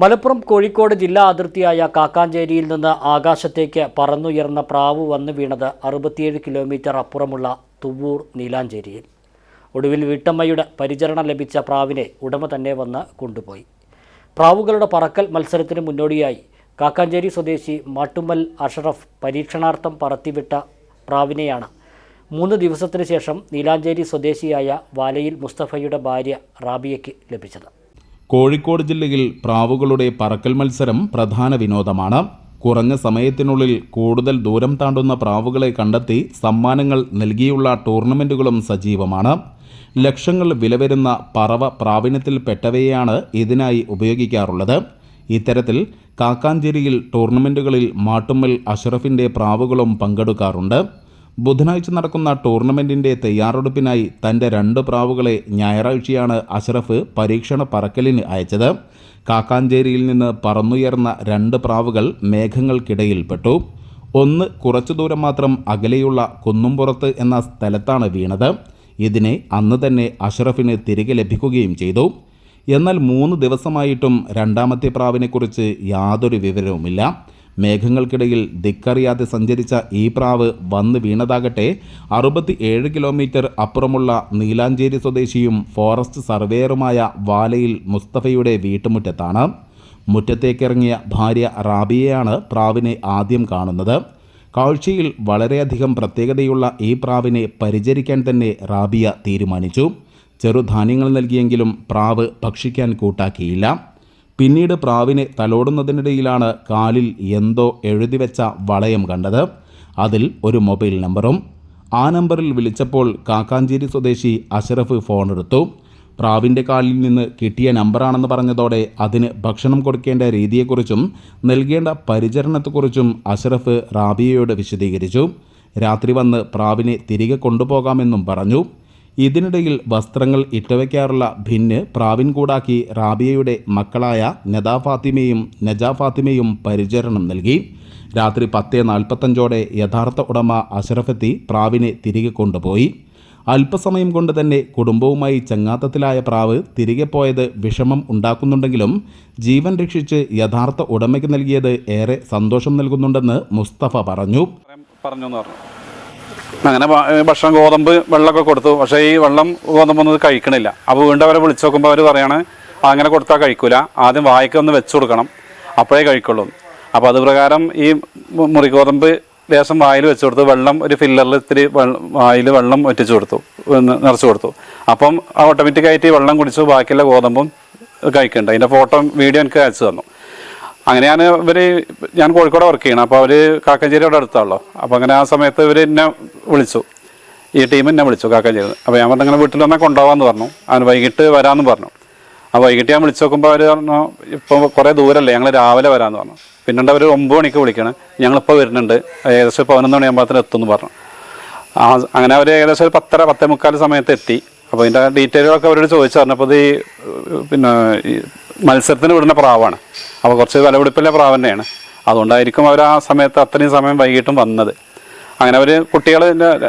മലപ്പുറം കോഴിക്കോട് ജില്ലാ അതിർത്തിയായ കാക്കാഞ്ചേരിയിൽ നിന്ന് ആകാശത്തേക്ക് പറന്നുയർന്ന പ്രാവ് വന്നു വീണത് അറുപത്തിയേഴ് കിലോമീറ്റർ അപ്പുറമുള്ള തുവ്വൂർ നീലാഞ്ചേരിയിൽ. ഒടുവിൽ വീട്ടമ്മയുടെ പരിചരണം ലഭിച്ച പ്രാവിനെ ഉടമ തന്നെ വന്ന് കൊണ്ടുപോയി. പ്രാവുകളുടെ പറക്കൽ മത്സരത്തിന് മുന്നോടിയായി കാക്കാഞ്ചേരി സ്വദേശി മാട്ടുമ്മൽ അഷറഫ് പരീക്ഷണാർത്ഥം പറത്തിവിട്ട പ്രാവിനെയാണ് മൂന്ന് ദിവസത്തിനു ശേഷം നീലാഞ്ചേരി സ്വദേശിയായ വാലയിൽ മുസ്തഫയുടെ ഭാര്യ റാബിയയ്ക്ക് ലഭിച്ചത്. കോഴിക്കോട് ജില്ലയിൽ പ്രാവുകളുടെ പറക്കൽ മത്സരം പ്രധാന വിനോദമാണ്. കുറഞ്ഞ സമയത്തിനുള്ളിൽ കൂടുതൽ ദൂരം താണ്ടുന്ന പ്രാവുകളെ കണ്ടെത്തി സമ്മാനങ്ങൾ നൽകിയുള്ള ടൂർണമെന്റുകളും സജീവമാണ്. ലക്ഷങ്ങൾ വിലവരുന്ന പറവ പ്രാവീണ്യത്തിൽപ്പെട്ടവയെയാണ് ഇതിനായി ഉപയോഗിക്കാറുള്ളത്. ഇത്തരത്തിൽ കാക്കാഞ്ചേരിയിൽ ടൂർണമെന്റുകളിൽ മാട്ടുമ്മൽ അഷറഫിന്റെ പ്രാവുകളും പങ്കെടുക്കാറുണ്ട്. ബുധനാഴ്ച നടക്കുന്ന ടൂർണമെന്റിന്റെ തയ്യാറെടുപ്പിനായി തന്റെ രണ്ട് പ്രാവുകളെ ഞായറാഴ്ചയാണ് അഷ്റഫ് പരീക്ഷണ പറക്കലിന് അയച്ചത്. കാക്കാഞ്ചേരിയിൽ നിന്ന് പറന്നുയർന്ന രണ്ട് പ്രാവുകൾ മേഘങ്ങൾക്കിടയിൽപ്പെട്ടു. ഒന്ന് കുറച്ചു ദൂരം മാത്രം അകലെയുള്ള കുന്നുംപുറത്ത് എന്ന സ്ഥലത്താണ് വീണത്. ഇതിനെ അന്ന് തന്നെ അഷ്റഫിന് തിരികെ ലഭിക്കുകയും ചെയ്തു. എന്നാൽ മൂന്ന് ദിവസമായിട്ടും രണ്ടാമത്തെ പ്രാവിനെക്കുറിച്ച് യാതൊരു വിവരവുമില്ല. മേഘങ്ങൾക്കിടയിൽ ദിക്കറിയാതെ സഞ്ചരിച്ച ഈ പ്രാവ് വന്ന് വീണതാകട്ടെ അറുപത്തി ഏഴ് കിലോമീറ്റർ അപ്പുറമുള്ള നീലാഞ്ചേരി സ്വദേശിയും ഫോറസ്റ്റ് സർവേയറുമായ വാലയിൽ മുസ്തഫയുടെ വീട്ടുമുറ്റത്താണ്. മുറ്റത്തേക്കിറങ്ങിയ ഭാര്യ റാബിയെയാണ് പ്രാവിനെ ആദ്യം കാണുന്നത്. കാഴ്ചയിൽ വളരെയധികം പ്രത്യേകതയുള്ള ഈ പ്രാവിനെ പരിചരിക്കാൻ തന്നെ റാബിയ തീരുമാനിച്ചു. ചെറുധാന്യങ്ങൾ നൽകിയെങ്കിലും പ്രാവ് ഭക്ഷിക്കാൻ കൂട്ടാക്കിയില്ല. പിന്നീട് പ്രാവിനെ തലോടുന്നതിനിടയിലാണ് കാലിൽ എന്തോ എഴുതി വെച്ച വളയം കണ്ടത്. അതിൽ ഒരു മൊബൈൽ നമ്പറും ആ നമ്പറിൽ വിളിച്ചപ്പോൾ കാക്കാഞ്ചേരി സ്വദേശി അഷറഫ് ഫോണെടുത്തു പ്രാവിന്റെ കാലിൽ നിന്ന് കിട്ടിയ നമ്പറാണെന്ന് പറഞ്ഞതോടെ അതിന് ഭക്ഷണം കൊടുക്കേണ്ട രീതിയെക്കുറിച്ചും നൽകേണ്ട പരിചരണത്തെക്കുറിച്ചും അഷറഫ് റാബിയയോട് വിശദീകരിച്ചു. രാത്രി വന്ന് പ്രാവിനെ തിരികെ കൊണ്ടുപോകാമെന്നും പറഞ്ഞു. ഇതിനിടയിൽ വസ്ത്രങ്ങൾ ഇട്ടുവയ്ക്കാറുള്ള ഭിന്ന് പ്രാവിൻ കൂടാക്കി റാബിയയുടെ മക്കളായ നദാ ഫാത്തിമയും നജാ ഫാത്തിമയും പരിചരണം നൽകി. രാത്രി പത്ത് നാൽപ്പത്തഞ്ചോടെ യഥാർത്ഥ ഉടമ അഷറഫെത്തി പ്രാവിനെ തിരികെ കൊണ്ടുപോയി. അല്പസമയം കൊണ്ട് തന്നെ കുടുംബവുമായി ചങ്ങാത്തത്തിലായ പ്രാവ് തിരികെ പോയത് വിഷമം ഉണ്ടാക്കുന്നുണ്ടെങ്കിലും ജീവൻ രക്ഷിച്ച് യഥാർത്ഥ ഉടമയ്ക്ക് നൽകിയത് ഏറെ സന്തോഷം നൽകുന്നുണ്ടെന്ന് മുസ്തഫ പറഞ്ഞു. പറഞ്ഞു. അങ്ങനെ ഭക്ഷണം ഗോതമ്പ് വെള്ളമൊക്കെ കൊടുത്തു. പക്ഷേ ഈ വെള്ളം ഗോതമ്പൊന്നും കഴിക്കണില്ല. അപ്പോൾ വീണ്ടും അവരെ വിളിച്ചു നോക്കുമ്പോൾ അവർ പറയാണ് അങ്ങനെ കൊടുത്താൽ കഴിക്കൂല. ആദ്യം വായിക്ക് ഒന്ന് വെച്ചു കൊടുക്കണം. അപ്പോഴേ കഴിക്കുള്ളൂ. അപ്പോൾ അത് പ്രകാരം ഈ മുറി ഗോതമ്പ് ലേശം വായിൽ വെച്ചു കൊടുത്തു. വെള്ളം ഒരു ഫില്ലറിൽ ഇത്തിരി വായിൽ വെള്ളം ഒറ്റിച്ചു കൊടുത്തു. നിറച്ചു കൊടുത്തു. അപ്പം ഓട്ടോമാറ്റിക്കായിട്ട് ഈ വെള്ളം കുടിച്ചു. ബാക്കിയുള്ള ഗോതമ്പും കഴിക്കുന്നുണ്ട് അതിന്റെ ഫോട്ടോ വീഡിയോ എനിക്ക് അയച്ചു തന്നു. അങ്ങനെ ഞാൻ ഇവർ ഞാൻ കോഴിക്കോട് വർക്ക് ചെയ്യണം. അപ്പോൾ അവർ കാക്കഞ്ചേരിയുടെ അടുത്താണല്ലോ. അപ്പോൾ അങ്ങനെ ആ സമയത്ത് ഇവർ എന്നെ വിളിച്ചു. ഈ ടീം എന്നെ വിളിച്ചു കാക്കഞ്ചേരി. അപ്പോൾ ഞാൻ പറഞ്ഞു അങ്ങനെ വീട്ടിൽ വന്നാൽ കൊണ്ടുപോകാമെന്ന് പറഞ്ഞു. അവന് വൈകിട്ട് വരാമെന്ന് പറഞ്ഞു. ആ വൈകിട്ട് ഞാൻ വിളിച്ചു നോക്കുമ്പോൾ അവർ പറഞ്ഞു ഇപ്പോൾ കുറേ ദൂരമല്ലേ ഞങ്ങൾ രാവിലെ വരാമെന്ന് പറഞ്ഞു. പിന്നീട് അവർ ഒമ്പത് മണിക്ക് വിളിക്കണം. ഞങ്ങളിപ്പോൾ വരുന്നുണ്ട്. ഏകദേശം പതിനൊന്ന് മണിയാകുമ്പോൾ എത്തുമെന്ന് പറഞ്ഞു. ആ അങ്ങനെ അവർ ഏകദേശം ഒരു പത്തര പത്തേ മുക്കാൽ സമയത്ത് എത്തി. അപ്പോൾ ഇതിന്റെ ഡീറ്റെയിലുകളൊക്കെ അവരോട് ചോദിച്ചു പറഞ്ഞപ്പോൾ ഈ പിന്നെ ഈ മത്സരത്തിന് വിടുന്ന പ്രാവാണ്. അപ്പോൾ കുറച്ച് വിലപിടിപ്പില്ല പ്രാവ് തന്നെയാണ്. അതുകൊണ്ടായിരിക്കും അവർ ആ സമയത്ത് അത്രയും സമയം വൈകിട്ടും വന്നത്. അങ്ങനെ അവർ കുട്ടികൾ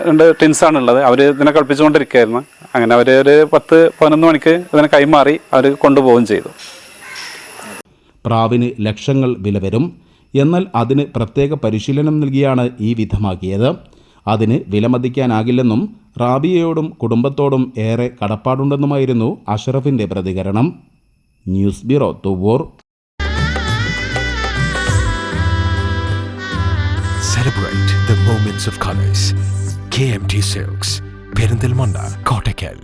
രണ്ട് ടിൻസാണ് ഉള്ളത്. അവർ ഇതിനെ കളിപ്പിച്ചുകൊണ്ടിരിക്കുകയായിരുന്നു. അങ്ങനെ അവർ ഒരു പത്ത് പതിനൊന്ന് മണിക്ക് ഇതിനെ കൈമാറി അവർ കൊണ്ടുപോവുകയും ചെയ്തു. പ്രാവിന് ലക്ഷങ്ങൾ വില വരും. എന്നാൽ അതിന് പ്രത്യേക പരിശീലനം നൽകിയാണ് ഈ വിധമാക്കിയത്. അതിന് വിലമതിക്കാനാകില്ലെന്നും റാബിയയോടും കുടുംബത്തോടും ഏറെ കടപ്പാടുണ്ടെന്നുമായിരുന്നു അഷറഫിന്റെ പ്രതികരണം news bureau Thuvvur Celebrate the moments of colors. KMT Silks, Perindalmanda, Kottakkal.